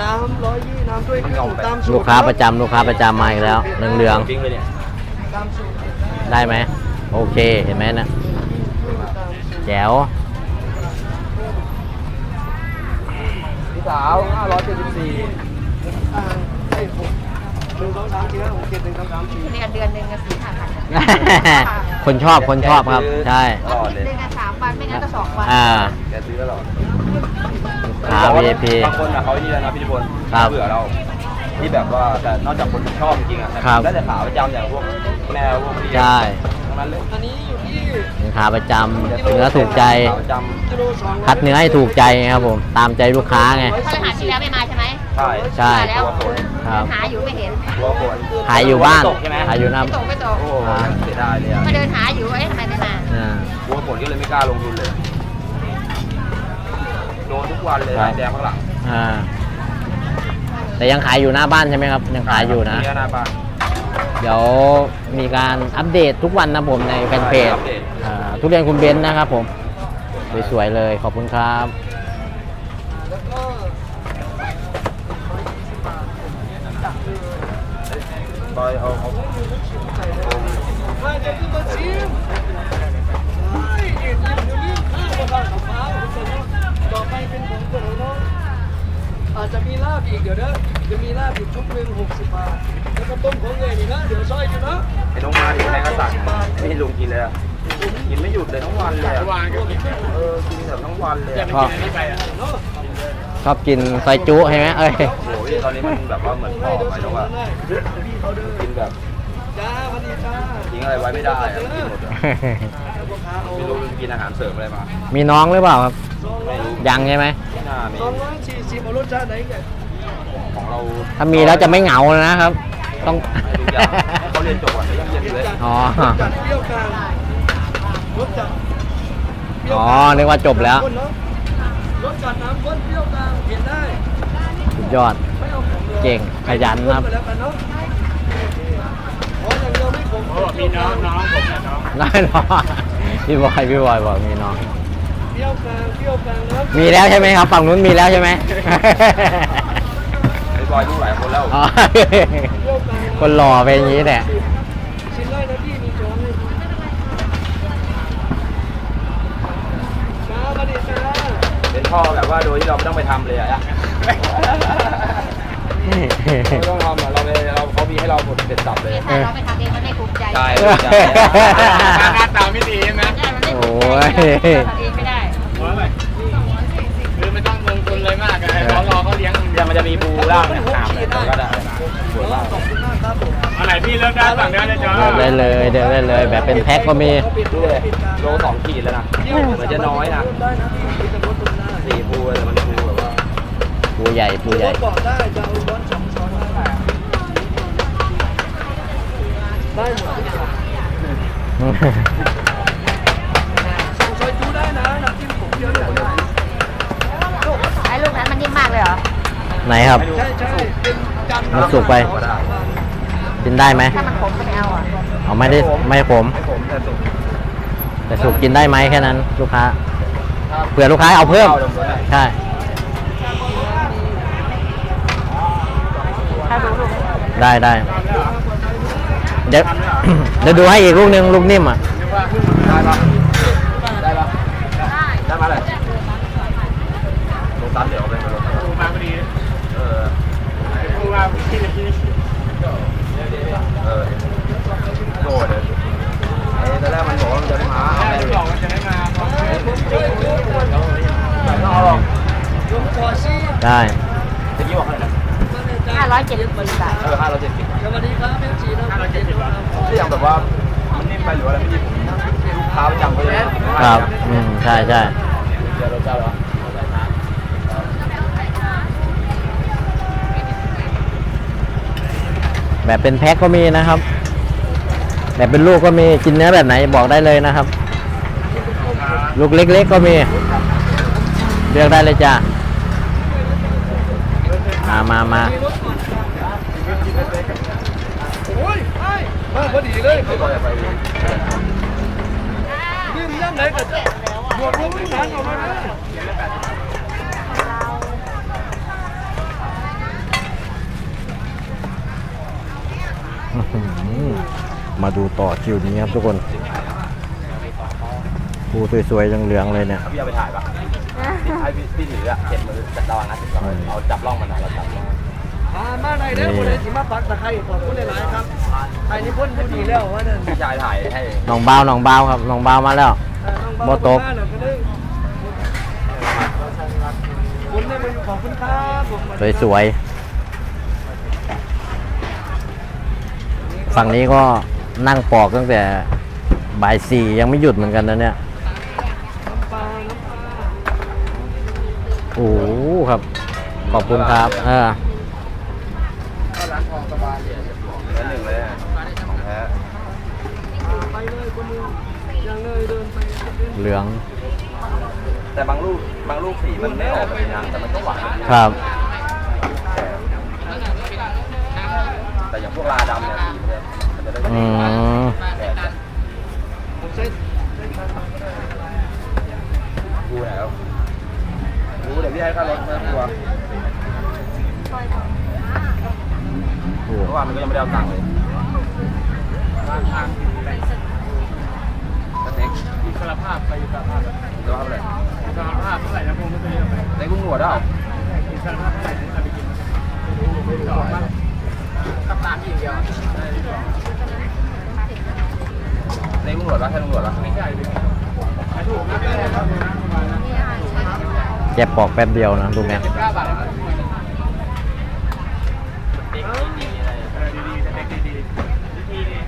น้ำร้อยยี่น้ำด้วยเครื่องตามสูตรลูกค้าประจำลูกค้าประจำมาอีกแล้วเหลืองปิ้งเลยเนี่ยตามสูตรๆได้ไหมโอเคเห็นไหมนะตามสูตรแจ๋วพี่สาว574อ่าไอ้หกหนึ่งสองสามสี่ห้าหกเจ็ดหนึ่งสองสามสี่ เรียนเดือนหนึ่งก็สี่ห้าพันคนชอบคนชอบครับใช่ตลอดเลยเดือนละสามวันไม่งั้นก็สองวันอ่า แกซื้อตลอด ลูกค้า VIP บางคนอะเขานี่แล้วนะพี่นิพนธ์ครับเบื่อเรา ที่แบบว่าแต่นอกจากคนที่ชอบจริงๆอะครับได้แต่ขาประจำอย่างพวกแม่พวกพี่ใช่ทั้งนั้นเลยอันนี้อยู่ที่ลูกค้าประจำเนื้อถูกใจ ขาประจกิโลสองร้ยคัดเนื้อให้ถูกใจครับผม ตามใจลูกค้าไงพฤหัสที่แล้วไม่มาใช่ไหมำใช่ใช่ มาแล้วครับ หาอยู่ไม่เห็นตัวฝนขายอยู่บ้านตกใช่ไหมขายอยู่หน้า ไม่ตกไม่ตกโอ้โหเสียดายเลยอะมาเดินหาอยู่เอ๊ะทำไมไม่มา อ่า ตัวฝนก็เลยไม่กล้าลงทุนเลยโดนทุก วันเลยครับ ลายแดงข้างหลังอ่า แต่ยังขายอยู่หน้าบ้านใช่ไหมครับ ยังขายอยู่นะเหน้าบ้านเดี๋ยวมีการอัปเดตทุกวันนะผมในแฟนเพจอัปเดต อ่าทุเรียนคุณเบนซ์นะครับผม สวยๆเลยขอบคุณครับ แล้วก็ บอยเอาเอา มาเดี๋ยวขึ้นมาชิมเฮ้ยเอ็ดยิ้มอยู่นี่ข้าวบ้านของฟ้าคุณผู้ชมต่อไปเป็นของคนของน้องอาจจะมีลาบอีกเดี๋ยวนะจะมีลาบอีกชุดหนึ่งหกสิบบาทแล้วก็ต้มของเงยนี่นะเดี๋ยวซอยอยู่นะ ไอ้น้องมาถึงแม่ก็สั่งไม่ให้ลุงกินเลยอะกินไม่หยุดเลยทั้งวันเลยอะเออกินแบบทั้ง วันเลยอะชอบชอบกินซอยจุใช่ไหมเอ้ย โอ้โหตอนนี้มันแบบว่าเหมือนผอมไปแล้วอะกินแบบจ้าสวัสดีจ้าทิ้งอะไรไว้ไม่ได้อะกินหมดอะไม่รู้มันกินอาหารเสริมอะไรมามีน้องหรือเปล่าครับ ไม่รู้ยังใช่ไหม ไม่น่ามีสองร้อยสี่สิบเอารสชาติไหนกันของเราถ้ามีแล้วจะไม่เหงานะครับ ต้องให้ทุกอย่างให้เขาเรียนจบก่อนไม่ต้องเรียนอยู่เลย อ๋อ รสจัด อ๋กอลางนึกว่าจบแล้วข้นเนอะรสจัดน้ำข้นเปรี้ยวกลางเห็นได้ สุดยอด ไม่เอาของเลยเก่งขยันครับข้ไปแล้วกันเนาะอ๋ออย่างเดียวไม่ขมมีน้องน้องได้หรอพี่บอยพี่บอยบอกมีน้องเปรี้ยวกลางเปรี้ยวกลางนะมีแล้วใช่ไหมครับ ฝั่งนู้นมีแล้วใช่ไหม ไอ้บอยลูกหลายคนแล้ว อ๋อเปรี้ยวกลางะคนหล่อเป็นอย่างนี้แหละชิมได้นะพี่มีช้อนให้จ้าสวัสดีจ้า เป็นพ่อแบบ ว่าโดยที่เราไม่ต้องไปทำเลยอะไม่ต้องทำอะเราไปเราเขามีให้เราหมดเสร็จสับเลยถ้าเราไม่ทำเองมันไม่ภูมิใจใช่ใช่หน้าตาไม่ดีใช่ไหมมันไม่โอ้ภูมิใจยทำเองไม่ได้คือไม่ต้องลงทุนเลยมากอะรอรอเขาเลี้ยงยังมันจะมีปูล่างเนี่ยหามเนี่ยก็ได้ปวดล่างขอบคุณมากครับผมอันไหนพี่เลือกได้สั่งได้เลยจ้าเดินได้เลยเดินได้เลยแบบเป็นแพ็คก็มีดูเลยโลสองขีดแล้วนะเหมือนจะน้อยนะ ได้นะพี่จะลดตรงหน้าสี่ปูแต่มันปูแบบว่าปูใหญ่ปูใหญ่ลดบอกได้จะเอาร้อนสองช้อนได้ได้หมดทุกอย่างสั่งซอยจูได้นะน้ำจิ้มผมเยอะเลยไอ้ลูกนั้นมันนิ่มมากเลยเหรอ ไหนครับ ใช่ใช่เป็นจานมันสุกไป กินได้ไหมถ้ามันขมก็ไม่เอาอะ เอาไม่ได้ไม่ผม ให้ผมแต่สุก แต่สุกกินได้ไหมแค่นั้น ลูกค้า เผื่อลูกค้าเอาเพิ่มใช่ถ้ารู้ลูกได้ได้เดี๋ยว เดี๋ยวดูให้อีกลูกหนึงลูกนิ่มอะ ได้ปะได้ปะได้มาเลยลงตามเดี๋ยวไปลงตาม ปูมาพอดี เออ ปูมาที่ที่ เออโดดเลยไอ้ตอนแรกมันบอกว่ามันจะไม่มาเอาไปดู บอกว่าจะไม่มาเพราะ ไม่เอาหรอก ยกคอ ซี่ได้ตะกี้บอกเท่าไหร่นะห้าร้อยเจ็ดสิบบาทเออห้าร้อยเจ็ดสิบสวัสดีครับแม่จีนะที่ยังแบบว่ามันนิ่มไปหรือว่าอะไรไม่ดีผมลูกค้าประจำเขาเลยครับอืมใช่ใช่เจอรถเจ้าแล้วแบบเป็นแพ็คก็มีนะครับ แบบเป็นลูกก็มีกินเนื้อแบบไหนบอกได้เลยนะครับ ลูกเล็กๆก็มี เลือกได้เลยจ้า มามามาโอ้ยไปมาพอดีเลยเขาบอกไปนี่มันยังไงกันบวกลบไม่ทันออกมาเลยมาดูต่อคิวนี้ครับทุกคนผู้สวยๆยังเหลืองเลยเนี่ย ให้พี่พี่ถืออะเจ็ดมือจับระวังนะจับระวังเอาจับร่องมันนะเราจับร่องอ่ามาในเด้อคนเลยสิมาปักตะไคร้ขอบคุณหลายๆครับไทยนี่พ้นผู้ดีแล้วว่านั่นพี่ชายถ่ายให้น้องเบ้าน้องเบ้าครับน้องบ้ามาแล้วเออน้องเบ่ตกมาแล้วยคุณได้มาอยู่ขอบคุณครับสวยๆฝั่งนี้ก็นั่งปอกตั้งแต่บ่ายสี่ยังไม่หยุดเหมือนกันนะเนี่ย ครับ ขอบคุณครับเออเนื้อหนึ่งเลยอะของแท้ไปเลยคนหนึงยังเลยเดินไปเหลือง แต่บางลูกบางลูกสีมันไม่ออกเป็นยังแต่มันก็หวานครับ แต่อย่างพวกลาดำเนี่ยมันจะได้อืมแก่ผมใช้ใช้การทำก็ได้ดูไหนแล้ว รู้เดี๋ยวพี่ให้ค่ารถไม่ต้องกลัวโอ้เพราะว่ามันก็ยังไม่ได้เอาตังค์เลยกระเต็กอิสรภาพไปอิสรภาพจะว่าพอะไรอิสรภาพเท่าไหร่นะพงศ์ไม่เคยเอาไปเต็กกุ้งหนวดเปล่าอิสรภาพเท่าไหร่นะไปกินสองมั้งกับตามอีกเดียวเต็กกุ้งหนวดปะใช่กุ้งหนวดปะไม่ใช่ดิขายถูกนะ ได้เลยครับประมาณนั้นแกปอกแป๊บเดียวนะลูกเนี้ยสิบเก้าบาทนะครับเด็กดีๆอะไรเออดีๆเด็กดีๆดีๆดี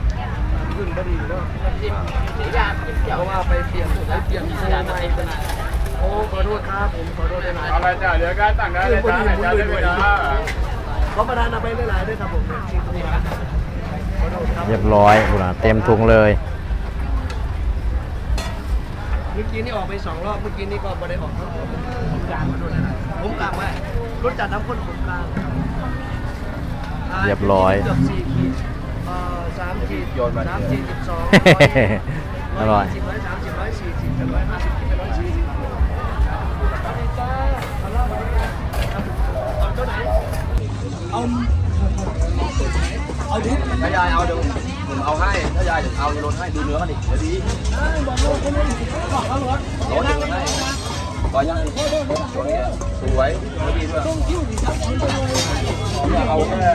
ขึ้นก็ดีแล้วจิ้มสีดำจิ้มเขียวเพราะว่าไปเปลี่ยนไปเปลี่ยนสีใหม่เป็นโอ้ขอโทษครับผมขอโทษหลายเอาไปจ้ะเดี๋ยวก็สั่งได้เลยจ้าไหนจ้าได้เลยจ้าๆขอประทานเอาไปหลายๆด้วยครับผม ขอโทษครับ เรียบร้อยดูนะเต็มถุงเลย เมื่อกี้นี่ออกไปสองรอบ เมื่อกี้นี่ก็ไม่ได้ออกทั้งหมดผมกลางมาด้วยนะผมกลางไว้รถจัดน้ำข้นผมกลางาเรียบร้อยเกือบสี่ขีดเอ่อสามขีดสามขีดสิบสองอร่อยสิบร้อยสามสิบร้อยสี่สิบร้อยห้าสิบร้อยสี่สิบสวัสดีจ้าเอาเหล้ามาด้วยเอาตัวไหนเอาเอาดิถ้ายายเอาเดี๋ยว ผมเอาให้ถ้ายายเอาลดให้ดูเนื้อกันดิเดี๋ยวดีบอกคนนี้บอกเขาหรอรถให้ก่อนยังสวยสวยเนื้อดีด้วยต้องคิ้วดิครับมันเอาแค่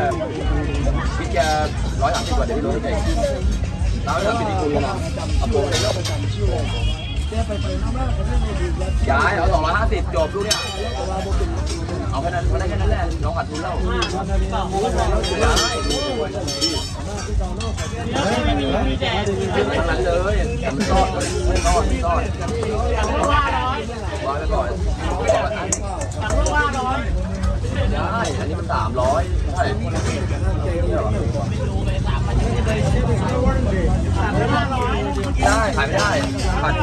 พี่แกร้อยสามสิบกว่าเดี๋ยวพี่รู้ได้ไงแล้วถ้าเป็นอีกคนนะเอาโปรเลยแล้วย้ายเอาสองร้อยห้าสิบจบลูกเนี่ย เอาแค่นั้นก็ได้แค่นั้นแหละน้องขาดทุนแล้วได้ทั้งนั้นเลยมันซ่อนมันซ่อนมันซ่อนวางไว้ก่อนได้อันนี้มันสามร้อยเท่าไหร่ได้ขายไม่ได้ขาด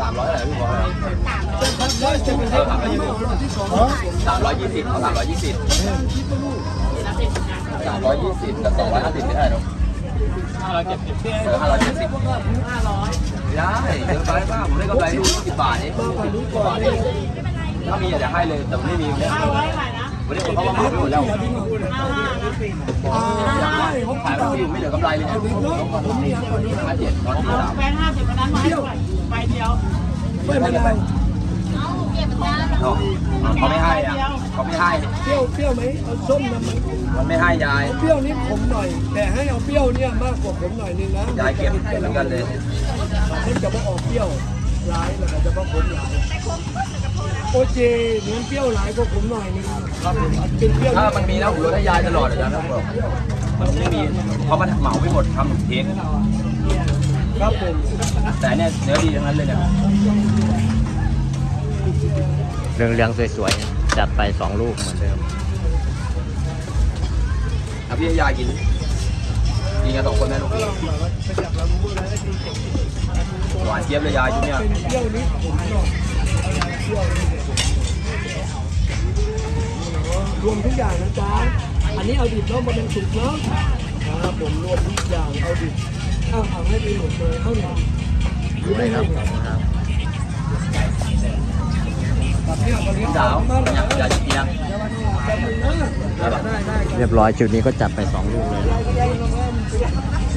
สามร้อยอะไรพี่บอกเลยสามร้อยยี่สิบเอาสามร้อยยี่สิบสามร้อยยี่สิบกับสองร้อยห้าสิบไม่ได้หรอกห้าร้อยเจ็ดสิบเออห้าร้อยเจ็ดสิบห้าร้อยได้เดี๋ยวไปบ้างผมได้กำไรลูกสิบบาทเองสิบบาทเองถ้ามีอยากจะให้เลยแต่ไม่มีวันนี้ เขามาเหมาไปหมดแล้วขายไม่อยู่ไม่เหลือกำไรเลยเนี่ยห้าเจ็ดตอนที่สามแบงค์ห้าสิบวันนั้นมาให้ด้วยใบเดียวไม่เป็นไรเขาไม่ให้อะเขาไม่ให้ เปรี้ยวเปรี้ยวไหมเอาส้มนำมันมันไม่ให้ยาย เปรี้ยวนี้ขมหน่อย แต่ให้เอาเปรี้ยวเนี่ยมากกว่าขมหน่อยนึงนะ ยายเก็บเหมือนกันเลยมันจะไมาออกเปรี้ยวร้ายแล้วก็จะมาขมหลายโอเคเหมือนเปรี้ยวหลายก็ขมหน่อยนึง ถ้ามันมีแล้วผมลดให้ยายตลอดเลยนะท่านบอกมันไม่มีเขาะมาเหมาไปหมดทำเค้กครับผมแต่เนี่ยเนื้อดีทั้งนั้นเลยเนี่ยเรื่องเรื่องๆสวยๆ จัดไปสองลูกเหมือนเดิมเอาพี่ยายกินกินกันสองคนแม่ลูกหวานเจี๊ยบเลยยายชุดเนี้ย รี้ยวนี้ขมหน่อยเปรี้ยวนี้รวมทุกอย่างนะจ๊ะ อันนี้เอาดิบเนาะมาเป็นสุกเนาะครับผมรวมทุกอย่างเอาดิบเอาเอาให้ไปหมดเลยเอาหน่อยหรือไม่ให้ครับเนี่ยเขาเลี้ยงสาวมากอยากอยากกินยังแล้ววันนี้ได้ปะเรียบร้อยชุดนี้ก็จัดไปสองลูกเลยนะ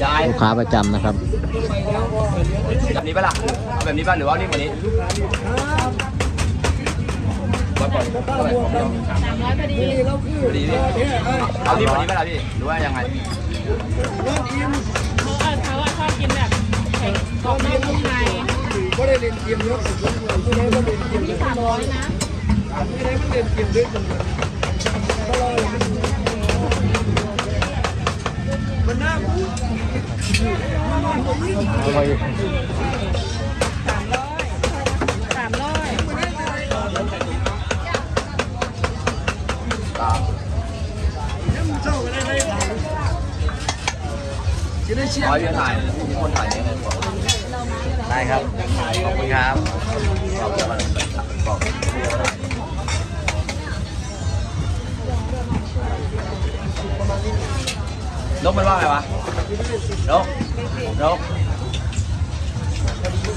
ยายลูกค้าประจำนะครับแบบนี้ปะล่ะเอาแบบนี้ป่ะหรือว่านี่กว่านี้ สามร้อยพอดีพอดีพี่เอานี่กว่านี้ปะล่ะพี่หรือว่ายังไงเขาเออเขาอะชอบกินแบบไข่กรอบนอกนุ่มในก็ได้เรียนเกมเยอะสุดๆผู้ใดก็เรียนเกมที่สามร้อยนะผู้ใดมันเรียนเกมด้วยกันมันน่า จะได้เชียร์ร้อยพี่ถ่ายมีคนถ่ายเนี่ยได้ครับ ขอบคุณครับบอกเดี๋ยวมันบอกนกมันว่าไงวะนกนก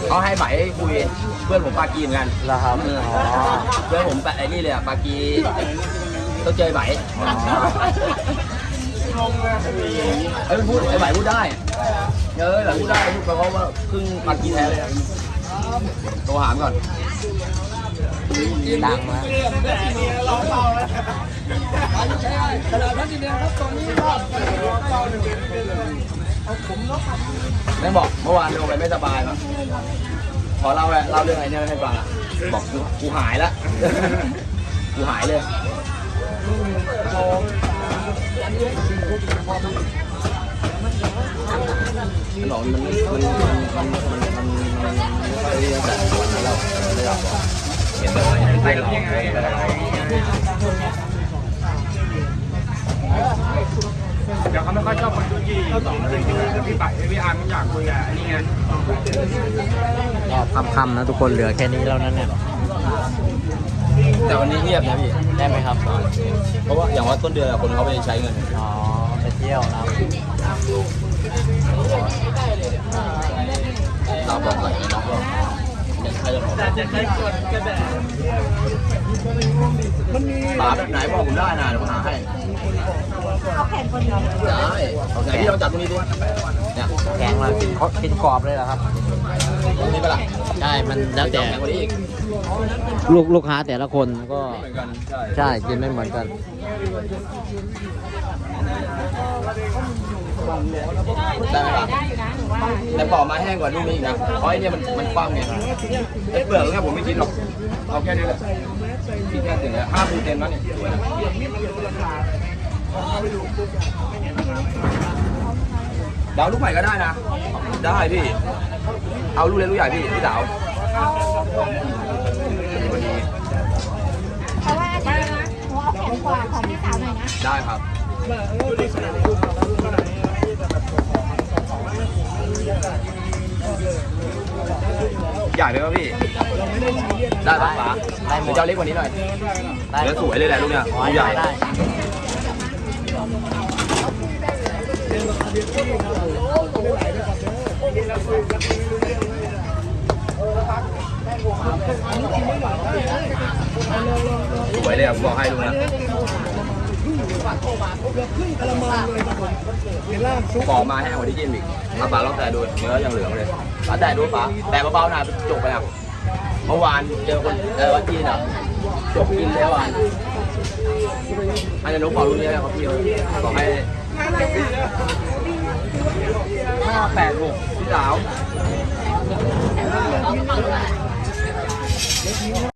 เขาให้ไหมคุยเพื่อนผมปากีเหมือนกันแล้วครับเออเพื่อนผมแปะไอ้นี่เลยอะปากีต้องเจอไอ้ไหม ไอ้ยมันพูดไอ้ไหมพูดได้ เออไหมพูดได้พูดไปเพราะว่าครึ่งปากีแท้เลยโทรหามก่อนดังนะขนาดนั้นทีเดียวครับตอนนี้ก็แม่งบอกเมื่อวานลงไปไม่สบายมั้งขอเล่าแหละเล่าเรื่องอะไรเนี่ยให้ฟังอะบอกกูกูหายแล้วกูหายเลย มันอกมันมันมันมันมันมันมันม่ค่อยเรียนแต่วันนั้นเราเลยอยากบเห็นแบบไหนไปเรายังไงเดี๋ยวเขาไม่ค่อยชอบคนที่สองเลยที่แบบพี่ปัพี่อาร์มไม่อยากคุยอันนี้ไงก็ค่ำนะทุกคนเหลือแค่นี้แล้วนั่นเนี่ย แต่วันนี้เงียบนะพี่ ได้ไหมครับเพราะว่าอย่างว่าต้นเดือนอะคนเขาไปใช้เงิน อ๋อไปเที่ยวนะเราบอกหน่อยน้องก็ยังใคร จะบอกจะใช้กดกระแดดมันมีปลาแบบไหนบอกผมได้นะเดี๋ยวผมหาให้เอาแผ่นคนเดียวได้ไหนพี่ลองจับตรงนี้ดิเนี่ยแข็งเลยกินกินกรอบเลยเหรอครับตรงนี้ปะล่ะใช่ มันแล้วแต่แข็งกว่านี้อีกลูกลูกค้าแต่ละคนก็เหมือนกันใช่ใช่กินไม่เหมือนกัน ได้ไหมล่ะ ได้อยู่นะหนูว่าแต่ปอกมาแห้งกว่าลูกนี้อีกนะเพราะไอ้เนี่ยมันมันกว้างไงไอ้เปลือกเนี่ยผมไม่กินหรอก เอาแค่นี้แหละกินแค่ถึงแล้วห้าปูเต็มแล้วเนี่ยสวยนะเดาวลูกใหม่ก็ได้นะ ได้พี่ เอาลูกเล็กลูกใหญ่พี่พี่ดาวเพราะว่าอันนี้นะหนูเอาแผ่นกว่าของพี่สาวหน่อยนะ ได้ครับ ใหญ่ไหมครับพี่ ได้ปะป๋าได้หมดเดี๋ยวจะเอาเล็กกว่านี้หน่อย ได้เดี๋ยวสวยเลยแหละลูกเนี่ยขอลูให้กใหญ่ ได้สวยเลยอะผมบอกให้ลูกนะ ขอมาแห้หัวที่จิ้มอีกเาปลาลองแต่ดูเนื้อยังเหลืองเลยปลาแต่ดูปลาแต่เบาๆนะจบไปแล้วเมื่อวานเจอคนเออวันจีนอะจบกินแล้วอะอันนี้รู้เปล่ารู้เรื่องครับพี่ขอให้ห้าแปดหกพี่สาว